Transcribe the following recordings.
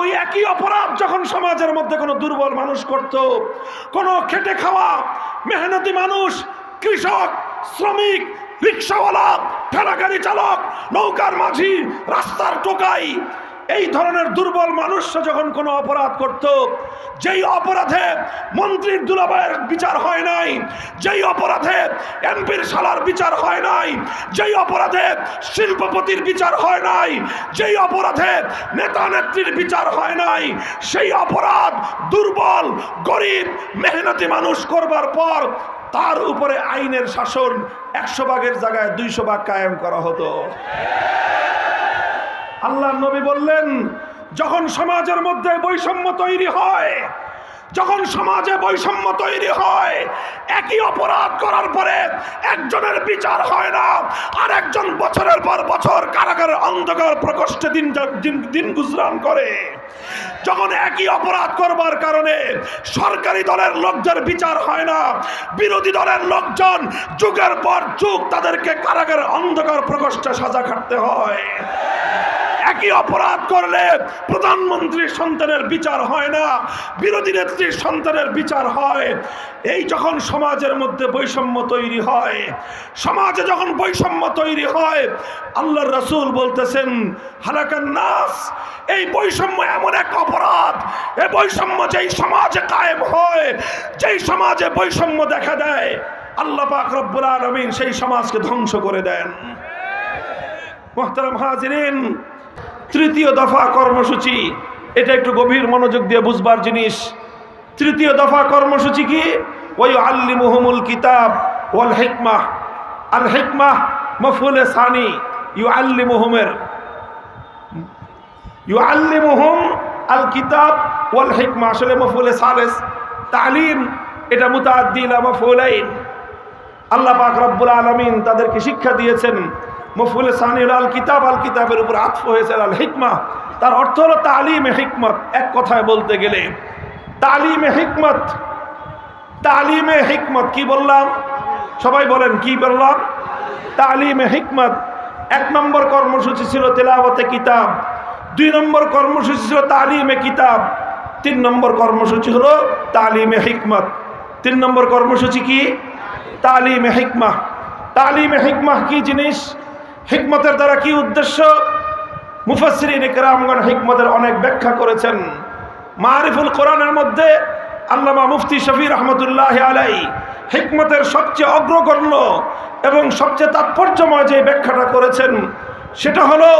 ওই একই অপরাধ যখন সমাজের মধ্যে কোনো দুর্বল মানুষ করত, কোনো খেটে খাওয়া মেহনতি মানুষ, কৃষক, শ্রমিক, রিক্সাওয়ালা ঠেলাগাড়ি চালক, নৌকার মাঝি, রাস্তার টোকাই এই ধরনের দুর্বল মানুষরা যখন কোনো অপরাধ করত, যেই অপরাধে মন্ত্রীর দুলাবায়ের বিচার হয় নাই, যেই অপরাধে এমপির শালার বিচার হয় নাই, যেই অপরাধে শিল্পপতির বিচার হয় নাই, যেই অপরাধে নেতা নেত্রীর বিচার হয় নাই, সেই অপরাধ দুর্বল, গরিব, মেহনতি মানুষ করবার পর তার উপরে আইনের শাসন একশো ভাগের জায়গায় দুইশো ভাগ কায়েম করা হতো। আল্লাহ নবী বললেন, যখন সমাজের মধ্যে বৈষম্য তৈরি হয়, যখন সমাজে বৈষম্য তৈরি হয়, একই অপরাধ করার পরে একজনের বিচার হয় না আর একজন বছরের পর বছর কারাগারের অন্ধকার প্রকোষ্ঠে দিন দিন গুজরান করে। যখন একই অপরাধ করবার কারণে সরকারি দলের লোকদের বিচার হয় না, বিরোধী দলের লোকজন যুগের পর যুগ তাদেরকে কারাগারের অন্ধকার প্রকোষ্ঠে সাজা খাটতে হয়। একই অপরাধ করলে প্রধানমন্ত্রীর সন্তানের বিচার হয় না, বিরোধী নেত্রীর সন্তানের বিচার হয়। এই যখন সমাজের মধ্যে বৈষম্য তৈরি হয়, সমাজে যখন বৈষম্য তৈরি হয়, আল্লাহর রসুল বলতেছেন, হালাকান নাস এই বৈষম্য এমন এক অপরাধ, এ বৈষম্য যেই সমাজে কায়েম হয়, যেই সমাজে বৈষম্য দেখা দেয়, আল্লাহ পাক রব্বুল আলমিন সেই সমাজকে ধ্বংস করে দেন। মোহতারাম হাজিরিন তৃতীয় দফা কর্মসূচি। এটা একটু গভীর মনোযোগ দিয়ে বুঝবার জিনিস। তৃতীয় দফা কর্মসূচি কি? ওই আল্লি মুহমুল কিতাব ওয়াল হেকমাহ আল হেকমাহ মফুলে সানি ইউ আল্লি মুহমের ইউ আল্লি মুহম আল কিতাব ওয়াল হেকমা, আসলে মফুলে সালেস। তালিম, এটা মুতাদ্দিলা মফুলাইন আল্লাহ পাক রব্বুল আলমিন তাদেরকে শিক্ষা দিয়েছেন। মফুল সানিউল আল কিতাব আল কিতাবের উপর আতফ হয়েছে আল হিকমা। তার অর্থ হলো তালিমে হিকমত, এক কথায় বলতে গেলে। তালিমে হিকমত তালিমে হিকমত, কি বললাম? সবাই বলেন, কি বললাম? তালিমে হিকমত, এক নম্বর কর্মসূচি ছিল তেলাওয়াতে কিতাব, দুই নম্বর কর্মসূচি ছিল তালিমে কিতাব, তিন নম্বর কর্মসূচি হলো তালিমে হিকমত। তিন নম্বর কর্মসূচি কি? তালিমে হিকমা। তালিমে হিকমাহ কি জিনিস? হিকমতের দ্বারা কি উদ্দেশ্য? মুফাসরিন ইকরামগণ হিকমতের অনেক ব্যাখ্যা করেছেন। মারিফুল কোরআনের মধ্যে আল্লামা মুফতি শফি রহমতুল্লাহ আলাই হিকমতের সবচেয়ে অগ্রগণ্য এবং সবচেয়ে তাৎপর্যময় যে ব্যাখ্যাটা করেছেন, সেটা হলো,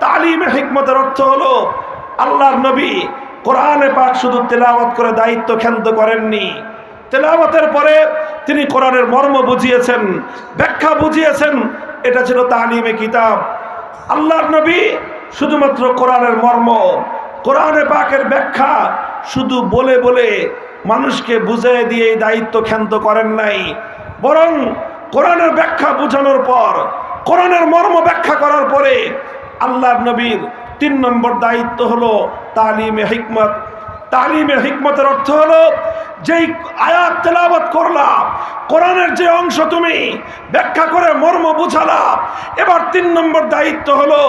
তালিমে হিকমতের অর্থ হলো, আল্লাহর নবী কোরআনে পাক শুধু তেলাওয়াত করে দায়িত্ব ক্ষান্ত করেননি। তেলাওয়াতের পরে তিনি কোরআনের মর্ম বুঝিয়েছেন, ব্যাখ্যা বুঝিয়েছেন, এটা ছিল তালিমে কিতাব। আল্লাহর নবী শুধুমাত্র কোরআনের মর্ম, কোরআনে পাকের ব্যাখ্যা শুধু বলে বলে মানুষকে বুঝিয়ে দিয়ে এই দায়িত্ব ক্ষান্ত করেন নাই। বরং কোরআনের ব্যাখ্যা বুঝানোর পর, কোরআনের মর্ম ব্যাখ্যা করার পরে আল্লাহর নবীর তিন নম্বর দায়িত্ব হলো তালিমে হিকমত তালিমে হিকমতের অর্থ হলো, যেই আয়াত তেলাবত করলাম কোরআনের যে অংশ তুমি, ব্যাখ্যা করে মর্ম বুঝালা, এবার তিন নম্বর দায়িত্ব হলো,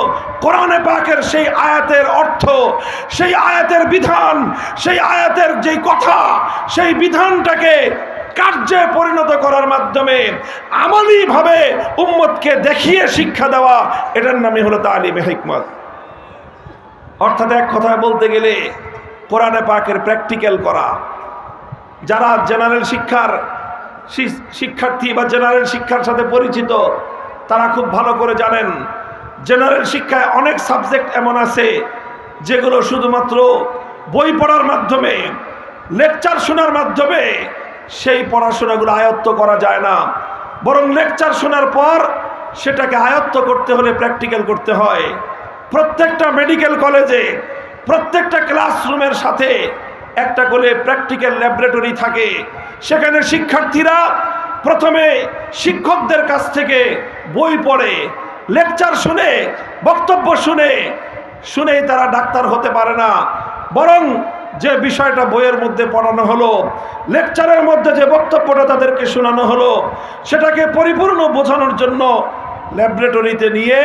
কোরআনে পাকের সেই আয়াতের অর্থ, সেই আয়াতের বিধান, সেই আয়াতের যেই কথা, সেই বিধানটাকে কার্যে পরিণত করার মাধ্যমে আমালিভাবে উম্মতকে দেখিয়ে শিক্ষা দেওয়া, এটার নামই হলো তালিমে হিকমত। অর্থাৎ এক কথায় বলতে গেলে কোরআনে পাকের প্র্যাকটিক্যাল করা। যারা জেনারেল শিক্ষার শিক্ষার্থী বা জেনারেল শিক্ষার সাথে পরিচিত, তারা খুব ভালো করে জানেন, জেনারেল শিক্ষায় অনেক সাবজেক্ট এমন আছে, যেগুলো শুধুমাত্র বই পড়ার মাধ্যমে, লেকচার শোনার মাধ্যমে সেই পড়াশোনাগুলো আয়ত্ত করা যায় না। বরং লেকচার শোনার পর সেটাকে আয়ত্ত করতে হলে প্র্যাকটিক্যাল করতে হয়। প্রত্যেকটা মেডিকেল কলেজে প্রত্যেকটা ক্লাসরুমের সাথে একটা করে প্র্যাকটিক্যাল ল্যাবরেটরি থাকে। সেখানে শিক্ষার্থীরা প্রথমে শিক্ষকদের কাছ থেকে বই পড়ে, লেকচার শুনে, বক্তব্য শুনে শুনেই তারা ডাক্তার হতে পারে না। বরং যে বিষয়টা বইয়ের মধ্যে পড়ানো হলো, লেকচারের মধ্যে যে বক্তব্যটা তাদেরকে শোনানো হলো, সেটাকে পরিপূর্ণ বোঝানোর জন্য ল্যাবরেটরিতে নিয়ে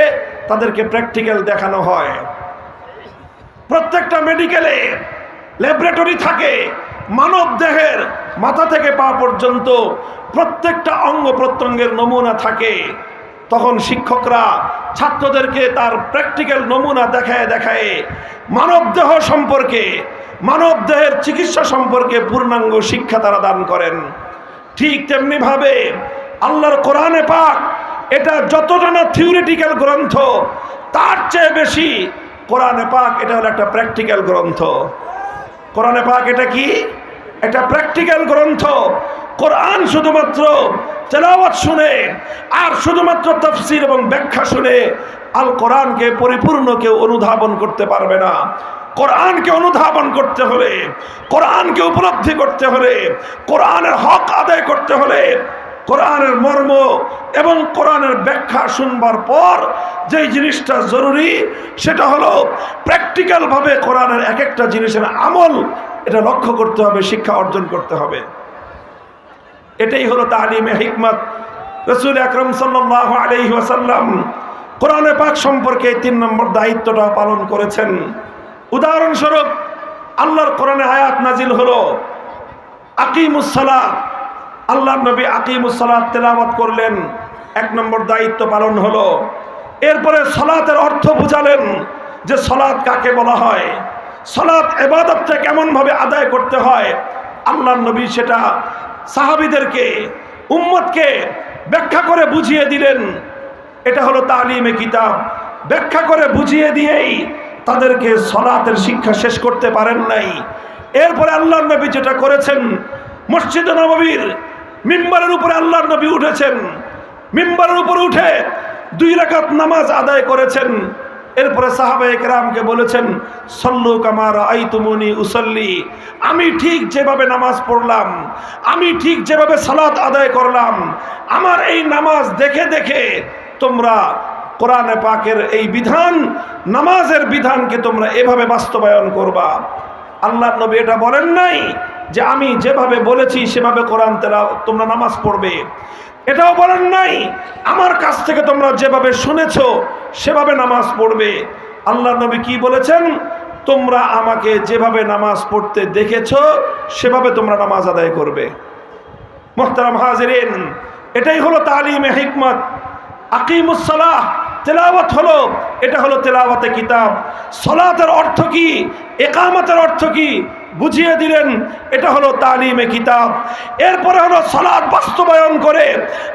তাদেরকে প্র্যাকটিক্যাল দেখানো হয়। প্রত্যেকটা মেডিকেলে ল্যাবরেটরি থাকে, মানব দেহের মাথা থেকে পা পর্যন্ত প্রত্যেকটা অঙ্গ প্রত্যঙ্গের নমুনা থাকে। তখন শিক্ষকরা ছাত্রদেরকে তার প্র্যাকটিক্যাল নমুনা দেখায় দেখায় মানব দেহ সম্পর্কে, মানব দেহের চিকিৎসা সম্পর্কে পূর্ণাঙ্গ শিক্ষা তারা দান করেন। ঠিক তেমনিভাবে আল্লাহর কোরআনে পাক এটা যতটা থিওরিটিক্যাল গ্রন্থ, তার চেয়ে বেশি কোরআনে পাক, এটা হলো একটা প্র্যাকটিক্যাল গ্রন্থ। কোরআনে পাক এটা কি? একটা প্র্যাকটিক্যাল গ্রন্থ। কোরআন শুধুমাত্র তেলাওয়াত শুনে, আর শুধুমাত্র তফসির এবং ব্যাখ্যা শুনে আল কোরআনকে পরিপূর্ণ কেউ অনুধাবন করতে পারবে না। কোরআনকে অনুধাবন করতে হলে, কোরআনকে উপলব্ধি করতে হলে, কোরআনের হক আদায় করতে হলে কোরআনের মর্ম এবং কোরআনের ব্যাখ্যা শুনবার পর যেই জিনিসটা জরুরি, সেটা হলো প্র্যাকটিক্যালভাবে কোরআনের এক একটা জিনিসের আমল, এটা লক্ষ্য করতে হবে, শিক্ষা অর্জন করতে হবে। এটাই হলো তালিমে হিকমত। রসুল আকরম সাল্লাহ আলহি ওয়াসাল্লাম কোরআনে পাক সম্পর্কে তিন নম্বর দায়িত্বটা পালন করেছেন। উদাহরণস্বরূপ, আল্লাহর কোরআনে আয়াত নাজিল হলো আকিমুসালাহ আল্লাহ নবী আকিমুসালাহ তেলাওয়াত করলেন। এক নম্বর দায়িত্ব পালন হলো, এরপরে সলাতের অর্থ বুঝালেন যে সলাৎ কাকে বলা হয়। সলাৎ এবাদতটা কেমনভাবে আদায় করতে হয় আল্লাহ নবী সেটা সাহাবিদেরকে, উম্মতকে ব্যাখ্যা করে বুঝিয়ে দিলেন। এটা হলো তালিমে কিতাব। ব্যাখ্যা করে বুঝিয়ে দিয়েই তাদেরকে সলাতের শিক্ষা শেষ করতে পারেন নাই। এরপরে আল্লাহ নবী যেটা করেছেন, মসজিদ নবীর মিম্বারের উপরে আল্লাহ নবী উঠেছেন। মিম্বারের উপরে উঠে দুই রাকাত নামাজ আদায় করেছেন। এরপরে সাহাবা একরামকে বলেছেন, সল্লু কামার আই তুমুনি উসল্লি। আমি ঠিক যেভাবে নামাজ পড়লাম, আমি ঠিক যেভাবে সালাত আদায় করলাম, আমার এই নামাজ দেখে দেখে তোমরা কোরআনে পাকের এই বিধান, নামাজের বিধানকে তোমরা এভাবে বাস্তবায়ন করবা। আল্লাহ নবী এটা বলেন নাই যে আমি যেভাবে বলেছি সেভাবে কোরআন তেলা, তোমরা নামাজ পড়বে। এটাও বলেন নাই, আমার কাছ থেকে তোমরা যেভাবে শুনেছ সেভাবে নামাজ পড়বে। আল্লাহ নবী কি বলেছেন? তোমরা আমাকে যেভাবে নামাজ পড়তে দেখেছ সেভাবে তোমরা নামাজ আদায় করবে। মোহতারাম হাজরিন, এটাই হলো তালিমে হিকমত। আকিমুসালাহ তেলাওয়াত হলো এটা হলো তেলাওয়াতে কিতাব। সলাতের অর্থ কি? একামতের অর্থ কি? বুঝিয়ে দিলেন, এটা হলো তালিমে কিতাব। এরপরে হলো সলাদ বাস্তবায়ন করে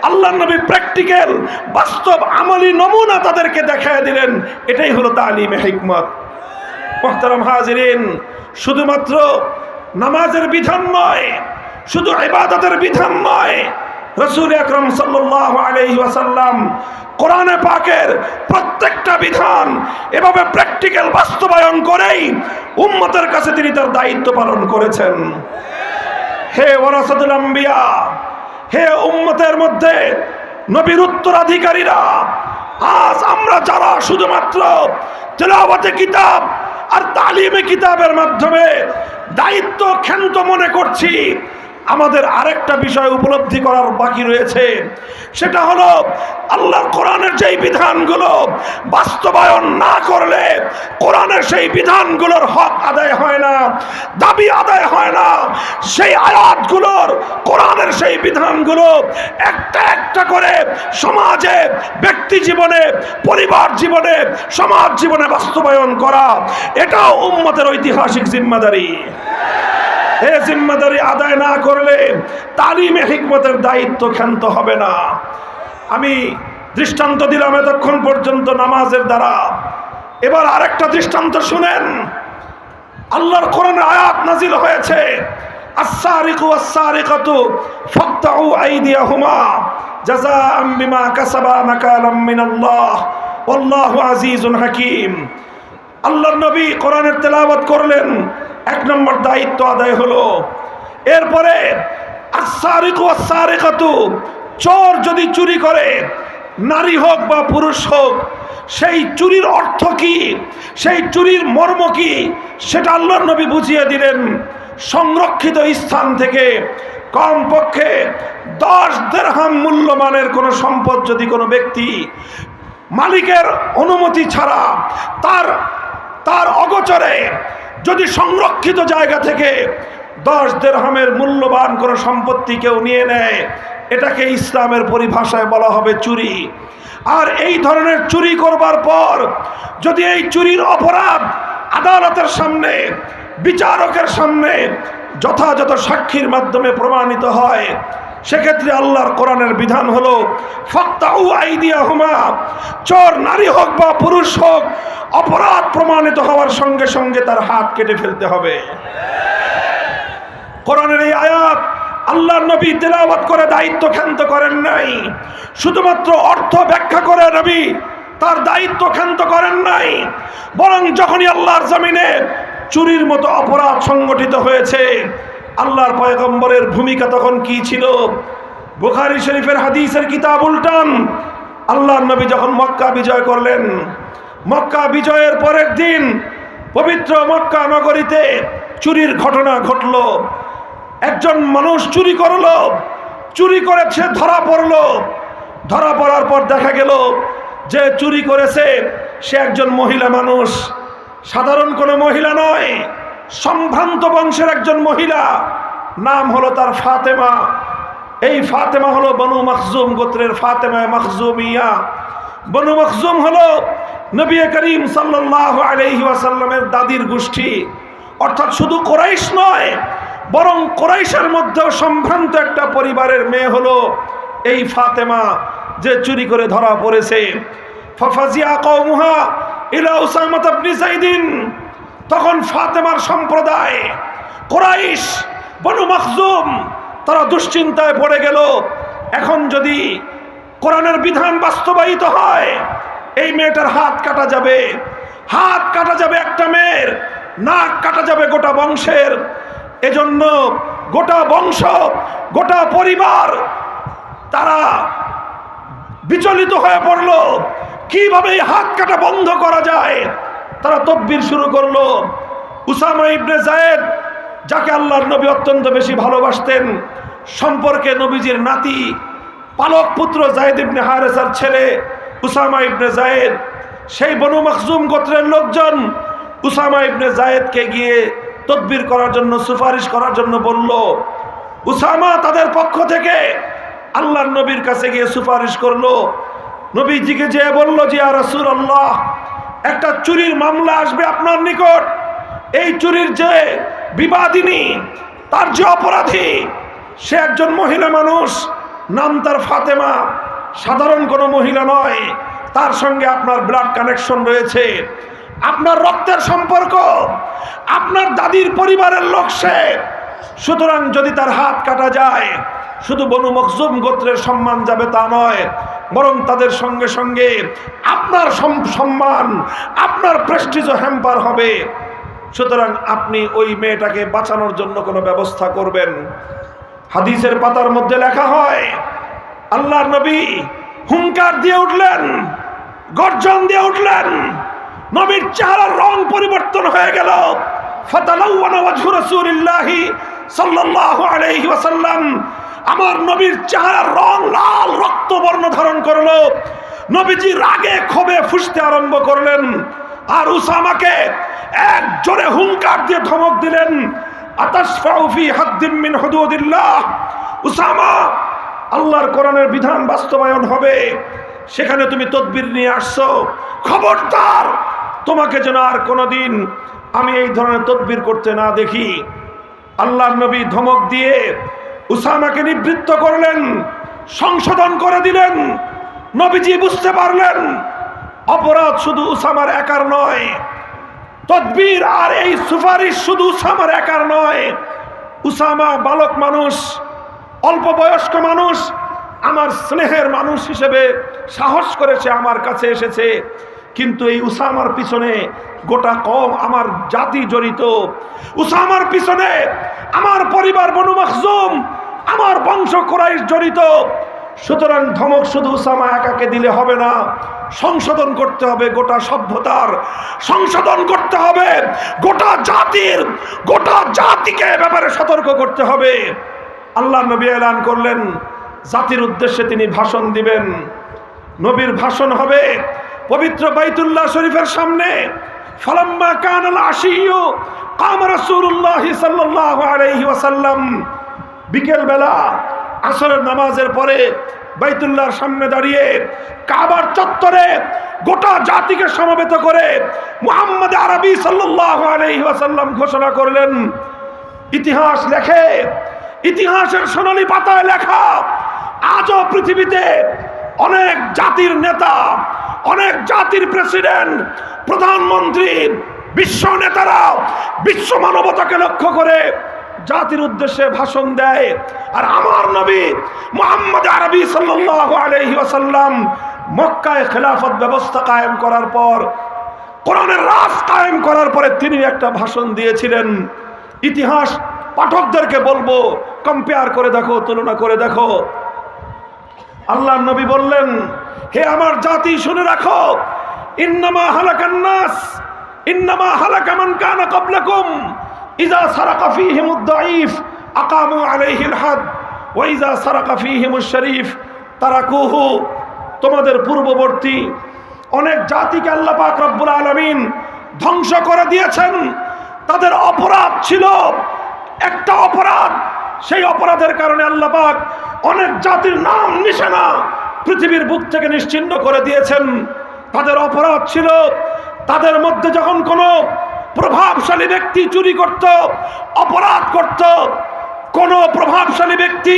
আল্লাহ নবী প্র্যাকটিক্যাল বাস্তব আমলি নমুনা তাদেরকে দেখায় দিলেন। এটাই হলো তালিমে হিকমত। মোহতারাম হাজরিন, শুধুমাত্র নামাজের বিধান নয়, শুধু ইবাদতের বিধান নয়, রসুল আকরম সাল্লাহ আলহি ওয়াসাল্লাম কোরআনে পাকের প্রত্যেকটা বিধান এভাবে প্র্যাকটিক্যাল বাস্তবায়ন করেই উম্মতের কাছে তিনি তার দায়িত্ব পালন করেছেন। হে ওরাসাদুল আম্বিয়া, হে উম্মতের মধ্যে নবীর উত্তরাধিকারীরা, আজ আমরা যারা শুধুমাত্র তেলাওয়াতে কিতাব আর তালিমে কিতাবের মাধ্যমে দায়িত্ব ক্ষান্ত মনে করছি আমাদের আরেকটা বিষয় উপলব্ধি করার বাকি রয়েছে। সেটা হলো, আল্লাহর কোরআনের যেই বিধানগুলো বাস্তবায়ন না করলে কোরআনের সেই বিধানগুলোর হক আদায় হয় না, দাবি আদায় হয় না। সেই আয়াতগুলোর, কোরআনের সেই বিধানগুলো একটা একটা করে সমাজে, ব্যক্তি জীবনে, পরিবার জীবনে, সমাজ জীবনে বাস্তবায়ন করা। এটাও উম্মতের ঐতিহাসিক জিম্মাদারি। এ জিম্মাদারি আদায় না করলে তালিমে হিকমতের দায়িত্ব ক্ষান্ত হবে না। আমি দৃষ্টান্ত দিলাম এতক্ষণ পর্যন্ত নামাজের দ্বারা। এবার আরেকটা দৃষ্টান্ত শুনেন। আল্লাহর কোরআনে আয়াত নাজিল হয়েছে বিমা কাসাবা মিনাল্লাহ আল্লাহু নবী কোরআনের তেলাওয়াত করলেন এক নম্বর দায়িত্ব আদায় হলো। এরপরে চোর যদি চুরি করে, নারী হোক বা পুরুষ হোক, সেই চুরির অর্থ কি? সেই চুরির মর্ম কি? সেটা আল্লাহর নবী বুঝিয়ে দিলেন সংরক্ষিত স্থান থেকে। কমপক্ষে দশ দেড়হাম মূল্যমানের কোনো সম্পদ যদি কোনো ব্যক্তি মালিকের অনুমতি ছাড়া তার তার অগোচরে যদি সংরক্ষিত জায়গা থেকে দশ দেড়হামের মূল্যবান কোনো সম্পত্তি কেউ নিয়ে নেয়, এটাকে ইসলামের পরিভাষায় বলা হবে চুরি। আর এই ধরনের চুরি করবার পর যদি এই চুরির অপরাধ আদালতের সামনে, বিচারকের সামনে যথাযথ সাক্ষীর মাধ্যমে প্রমাণিত হয় সেক্ষেত্রে আল্লাহর কোরআনের বিধান হলো ফক্তাউ চোর, নারী হোক বা পুরুষ হোক, অপরাধ প্রমাণিত হওয়ার সঙ্গে সঙ্গে তার হাত কেটে ফেলতে হবে। কোরআনের এই আয়াত আল্লাহর নবী তেলাওয়াত করে দায়িত্ব ক্ষান্ত করেন নাই। শুধুমাত্র অর্থ ব্যাখ্যা করে নবী তার দায়িত্ব ক্ষান্ত করেন নাই। বরং যখনই আল্লাহর জমিনে চুরির মতো অপরাধ সংগঠিত হয়েছে আল্লাহর পয়গম্বরের ভূমিকা তখন কি ছিল? বুখারি শরীফের হাদিসের কিতাব উল্টান। আল্লাহর নবী যখন মক্কা বিজয় করলেন, মক্কা বিজয়ের পরের দিন পবিত্র মক্কা নগরীতে চুরির ঘটনা ঘটল। একজন মানুষ চুরি করল, চুরি করেছে ধরা পড়ল। ধরা পড়ার পর দেখা গেল যে চুরি করেছে সে একজন মহিলা মানুষ। সাধারণ কোনো মহিলা নয়। সম্ভ্রান্ত বংশের একজন মহিলা, নাম হলো তার ফাতেমা। এই ফাতেমা হলো বনু মখজুম, গোত্রের ফাতেমা মখজুমিয়া। বনু মখজুম হলো নবী করিম সাল্লাহ আলহি ওয়াসাল্লামের দাদির গোষ্ঠী। অর্থাৎ শুধু কোরাইশ নয়, বরং কোরাইশের মধ্যেও সম্ভ্রান্ত একটা পরিবারের মেয়ে হলো এই ফাতেমা, যে চুরি করে ধরা পড়েছে। ফাফাজিয়া কৌমুহা ইলা উসামাত আপনি সাইদিন তখন ফাতেমার সম্প্রদায়, কোরাইশ, বনু মখজুম, তারা দুশ্চিন্তায় পড়ে গেল। এখন যদি কোরআনের বিধান বাস্তবায়িত হয়, এই মেয়েটার হাত কাটা যাবে। হাত কাটা যাবে একটা মেয়ের, নাক কাটা যাবে গোটা বংশের। এজন্য গোটা বংশ, গোটা পরিবার তারা বিচলিত হয়ে পড়ল। কীভাবে এই হাত কাটা বন্ধ করা যায়? তারা তকবির শুরু করল। উসামা ইবনে জায়েদ যাকে আল্লাহর নবী অত্যন্ত বেশি ভালোবাসতেন, সম্পর্কে নবীজির নাতি, পালক পুত্র জায়েদ ইবনে হারেসার ছেলে উসামা ইবনে জায়েদ সেই বনু মখজুম গোত্রের লোকজন উসামা ইবনে জায়েদকে গিয়ে তদবির করার জন্য, সুপারিশ করার জন্য বলল, উসামা তাদের পক্ষ থেকে আল্লাহর নবীর কাছে গিয়ে সুপারিশ করল। নবীজিকে যে বলল যে আর রসুল আল্লাহ একটা চুরির মামলা আসবে আপনার নিকট। এই চুরির যে বিবাদিনী, তার যে অপরাধী, সে একজন মহিলা মানুষ, নাম তার ফাতেমা। সাধারণ কোনো মহিলা নয়, তার সঙ্গে আপনার ব্লাড কানেকশন রয়েছে। আপনার রক্তের সম্পর্ক, আপনার দাদির পরিবারের লোক সে। সুতরাং যদি তার হাত কাটা যায় শুধু বনু মকজুম গোত্রের সম্মান যাবে তা নয়, বরং তাদের সঙ্গে সঙ্গে আপনার সম্মান, আপনার প্রেস্টিজ হ্যাম্পার হবে। সুতরাং আপনি ওই মেয়েটাকে বাঁচানোর জন্য কোনো ব্যবস্থা করবেন। হাদিসের পাতার মধ্যে লেখা হয় আল্লাহ নবী হুঙ্কার দিয়ে উঠলেন, গর্জন দিয়ে উঠলেন, নবীর চেহারার রং পরিবর্তন হয়ে গেল। ফাতালাওয়ানা ওয়াজহু রাসূলিল্লাহি সাল্লাল্লাহু আলাইহি ওয়াসাল্লাম আমার নবীর চেহারার রং লাল রক্তবর্ণ ধারণ করল। নবীজি রাগে, ক্ষোভে ফুসতে আরম্ভ করলেন। আর উসামাকে এক জোরে হুঙ্কার দিয়ে ধমক দিলেন। উসামা, আল্লাহর কোরআনের বিধান বাস্তবায়ন হবে। সেখানে তুমি তদবির নিয়ে আসছো। খবরদার, তোমাকে যেন আর কোনোদিন আমি এই ধরনের তদবির করতে না দেখি। আল্লাহ নবী ধমক দিয়ে উসামাকে নিবৃত্ত করলেন, সংশোধন করে দিলেন, নবীজি বুঝতে পারলেন, অপরাধ শুধু উসামার একার নয়, তদবির আর এই সুপারিশ শুধু উসামার একার নয়। উসামা বালক মানুষ, অল্প বয়স্ক মানুষ, আমার স্নেহের মানুষ হিসেবে সাহস করেছে, আমার কাছে এসেছে। কিন্তু এই উসামার পিছনে গোটা কম আমার জাতি জড়িত। উসামার পিছনে আমার পরিবার বনু মখজুম, আমার বংশ কোরাইশ জড়িত। সুতরাং ধমক শুধু উসামা একাকে দিলে হবে না, সংশোধন করতে হবে গোটা সভ্যতার। সংশোধন করতে হবে গোটা জাতির, গোটা জাতিকে ব্যাপারে সতর্ক করতে হবে। আল্লাহ নবী এলান করলেন, জাতির উদ্দেশ্যে তিনি ভাষণ দিবেন। নবীর ভাষণ হবে পবিত্র বাইতুল্লাহ শরীফের সামনে, ফলাম্মা কানাল আশিও কাম রসুল্লাহ সাল্লাহ আলহি ওয়াসাল্লাম। বিকেলবেলা আসরের নামাজের পরে বাইতুল্লাহর সামনে দাঁড়িয়ে কাবার চত্বরে গোটা জাতিকে সমবেত করে মোহাম্মদ আরবি সাল্লাহ আলহি ওয়াসাল্লাম ঘোষণা করলেন। ইতিহাস লেখে, ইতিহাসের সোনালী পাতায় লেখা, আজও পৃথিবীতে অনেক জাতির নেতা অনেক জাতির প্রেসিডেন্ট, প্রধানমন্ত্রী, বিশ্ব নেতারা বিশ্ব মানবতাকে লক্ষ্য করে জাতির উদ্দেশ্যে ভাষণ দেয়। আর আমার নবী মোহাম্মদ আরবি আলাইহি ওয়াসাল্লাম মক্কায় খেলাফত ব্যবস্থা কায়েম করার পর, কোরআনের রাজ কায়েম করার পরে তিনি একটা ভাষণ দিয়েছিলেন। ইতিহাস পাঠকদেরকে বলব কম্পেয়ার করে দেখো, তুলনা করে দেখো। আল্লাহ নবী বললেন হে আমার জাতি, শুনে রাখো। ইন্নামা হালাকান নাস, ইন্নামা হালাকা মান কানা ক্বাবলাকুম, ইযা সারাকা ফীহিমুদ দাঈফ, আকামু আলাইহিল হাদ, ওয়া ইযা সারাকা ফীহিমুশ শরীফ। তারাকুহু, তোমাদের পূর্ববর্তী অনেক জাতিকে আল্লাহ পাক রব্বুল আলামিন ধ্বংস করে দিয়েছেন। তাদের অপরাধ ছিল। একটা অপরাধ, সেই অপরাধের কারণে আল্লাহ পাক অনেক জাতির নাম নিশানা পৃথিবীর বুক থেকে নিশ্চিন্ন করে দিয়েছেন। তাদের অপরাধ ছিল, তাদের মধ্যে যখন কোনো প্রভাবশালী ব্যক্তি চুরি করত, অপরাধ করত, কোনো প্রভাবশালী ব্যক্তি,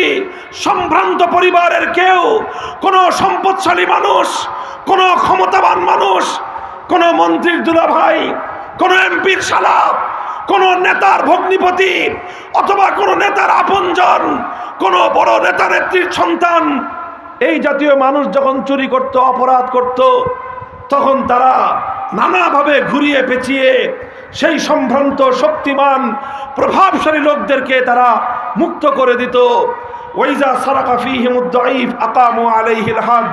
সম্ভ্রান্ত পরিবারের কেউ, কোনো সম্পদশালী মানুষ, কোনো ক্ষমতাবান মানুষ, কোনো মন্ত্রীর দুলাভাই, কোনো এমপির সালাপ কোন নেতার ভগ্নিপতি, অথবা কোন নেতার আপনজন, কোন বড় নেতা নেত্রীর সন্তান এই জাতীয় মানুষ যখন চুরি করত, অপরাধ করত, তখন তারা নানাভাবে ঘুরিয়ে পেঁচিয়ে সেই সম্ভ্রান্ত, শক্তিমান, প্রভাবশালী লোকদেরকে তারা মুক্ত করে দিত। ওইজা সারাকা ফিহিমুদ্দাইফ আকামু আলাইহিল হাদ।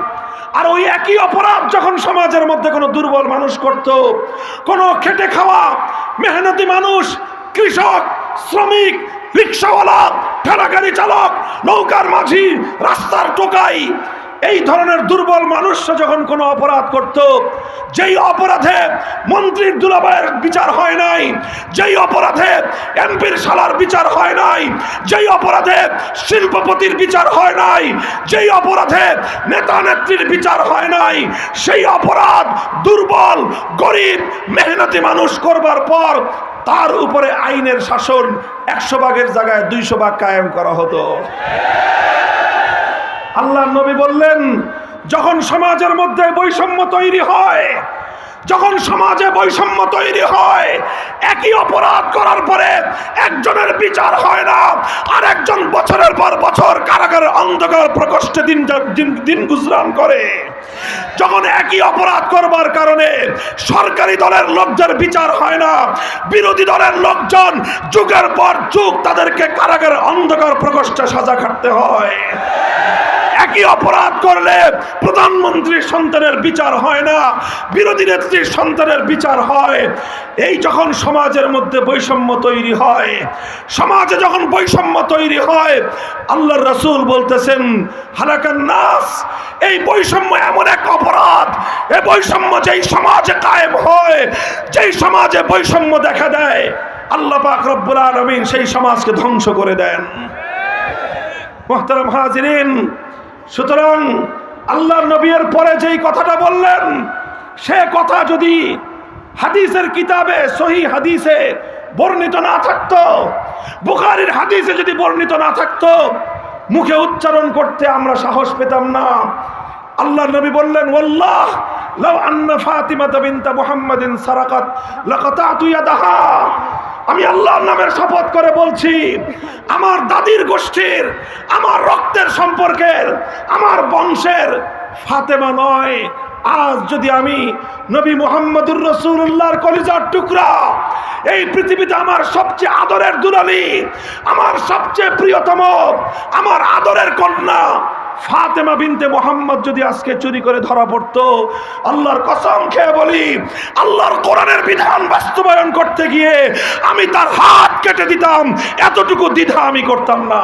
আর ওই একই অপরাধ যখন সমাজের মধ্যে কোনো দুর্বল মানুষ করত, কোনো খেটে খাওয়া, মেহনতি মানুষ, কৃষক, শ্রমিক রিক্সাওয়ালা ঠেলাগাড়ি চালক, নৌকার মাঝি, রাস্তার টোকাই, এই ধরনের দুর্বল মানুষরা যখন কোনো অপরাধ করত, যেই অপরাধে মন্ত্রীর দুলাবায়ের বিচার হয় নাই, যেই অপরাধে এমপির শালার বিচার হয় নাই, যেই অপরাধে শিল্পপতির বিচার হয় নাই, যেই অপরাধে নেতা নেত্রীর বিচার হয় নাই, সেই অপরাধ দুর্বল, গরিব, মেহনতি মানুষ করবার পর তার উপরে আইনের শাসন একশো ভাগের জায়গায় দুইশো ভাগ কায়েম করা হতো। আল্লাহ নবী বললেন, যখন সমাজের মধ্যে বৈষম্য তৈরি হয় যখন সমাজে বৈষম্য তৈরি হয়, একই অপরাধ করার পরে একজনের বিচার হয় না আর একজন বছরের পর বছর কারাগারের অন্ধকার প্রকোষ্ঠে দিন দিন গুজরান করে। যখন একই অপরাধ করবার কারণে সরকারি দলের লোকদের বিচার হয় না, বিরোধী দলের লোকজন যুগের পর যুগ তাদেরকে কারাগারের অন্ধকার প্রকোষ্ঠে সাজা খাটতে হয়। একই অপরাধ করলে প্রধানমন্ত্রীর সন্তানের বিচার হয় না, বিরোধী নেত্রীর সন্তানের বিচার হয়। এই যখন সমাজের মধ্যে বৈষম্য তৈরি হয়, সমাজে যখন বৈষম্য তৈরি হয়, আল্লাহর রসুল বলতেছেন, হালাকান নাস, এই বৈষম্য এমন এক অপরাধ, এ বৈষম্য যেই সমাজে কায়েম হয়, যেই সমাজে বৈষম্য দেখা দেয়, আল্লাহ পাক রব্বুল আলমিন সেই সমাজকে ধ্বংস করে দেন। মোহতারাম হাজিরিন সুতরাং আল্লাহর নবীর পরে যেই কথাটা বললেন, সে কথা যদি হাদিসের কিতাবে, সহি হাদিসে বর্ণিত না থাকতো, বুখারির হাদিসে যদি বর্ণিত না থাকতো, মুখে উচ্চারণ করতে আমরা সাহস পেতাম না। আল্লাহ নবী বললেন ওল্লাহ লাউ আন্না ফাতিমা বিনতা মুহাম্মাদিন সারাকাত, লাকাতাতু ইয়াদাহা। আমি আল্লাহর নামের শপথ করে বলছি, আমার দাদির গোষ্ঠীর, আমার রক্তের সম্পর্কের, আমার বংশের ফাতেমা নয়। আজ যদি আমি নবী মোহাম্মদুর রসুল্লাহর কলিজার টুকরা, এই পৃথিবীতে আমার সবচেয়ে আদরের দুলালি, আমার সবচেয়ে প্রিয়তম, আমার আদরের কন্যা ফাতেমা বিনতে মোহাম্মদ যদি আজকে চুরি করে ধরা পড়তো, আল্লাহর কসম খেয়ে বলি, আল্লাহর কোরআনের বিধান বাস্তবায়ন করতে গিয়ে আমি তার হাত কেটে দিতাম, এতটুকু দ্বিধা আমি করতাম না।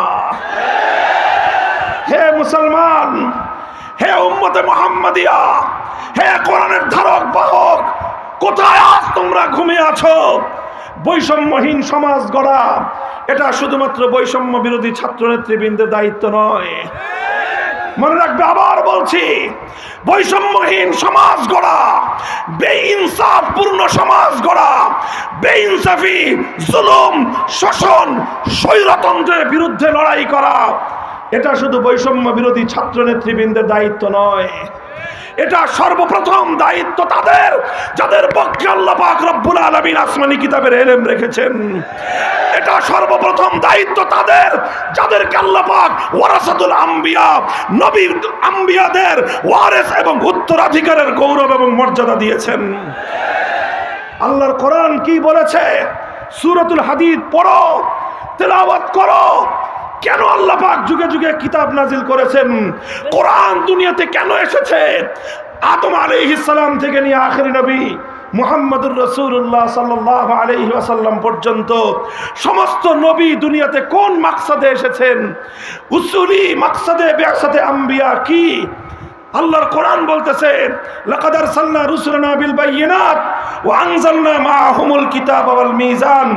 হে মুসলমান, হে উম্মতে মোহাম্মদিয়া, হে কোরআনের ধারক, বাহক, কোথায় আজ তোমরা ঘুমিয়ে আছো? বৈষম্যহীন সমাজ গড়া, এটা শুধুমাত্র বৈষম্য বিরোধী ছাত্র নেতৃবৃন্দের দায়িত্ব নয়। মনে রাখবে, আবার বলছি, বৈষম্যহীন সমাজ গড়া বেইনসাফপূর্ণ সমাজ গড়া, বেইনসাফি, জুলুম, শোষণ, স্বৈরতন্ত্রের বিরুদ্ধে লড়াই করা, এটা শুধু বৈষম্য বিরোধী ছাত্র নেতৃবৃন্দের দায়িত্ব নয়। এটা সর্বপ্রথম দায়িত্ব তাদের, যাদের পক্ষে আল্লাহ পাক রব্বুল আলামিন আসমানি কিতাবের এলেম রেখেছেন। এটা সর্বপ্রথম দায়িত্ব তাদের, যাদেরকে আল্লাহ পাক ওয়ারাসাতুল আম্বিয়া নবীর আম্বিয়াদের ওয়ারেস এবং উত্তরাধিকারের গৌরব এবং মর্যাদা দিয়েছেন। আল্লাহর কোরআন কি বলেছে? সূরাতুল হাদিদ পড়ো, তেলাওয়াত করো কেন আল্লাহ পাক যুগে যুগে কিতাব নাজিল করেছেন? কোরআন দুনিয়াতে কেন এসেছে? আদম সালাম থেকে নিয়ে আখেরি নবী মুহাম্মদুর রসুল্লাহ সাল্লাহ আলহি আসাল্লাম পর্যন্ত সমস্ত নবী দুনিয়াতে কোন মাকসাদে এসেছেন? উসুলি মাকসাদে বেসাদে আম্বিয়া কি? আল্লাহর কোরআন বলতেছে, লাকাদ আরসালনা রুসুলানা বিল বাইয়িনাত ওয়া আনজালনা মাআহুমুল কিতাবা ওয়াল মিজান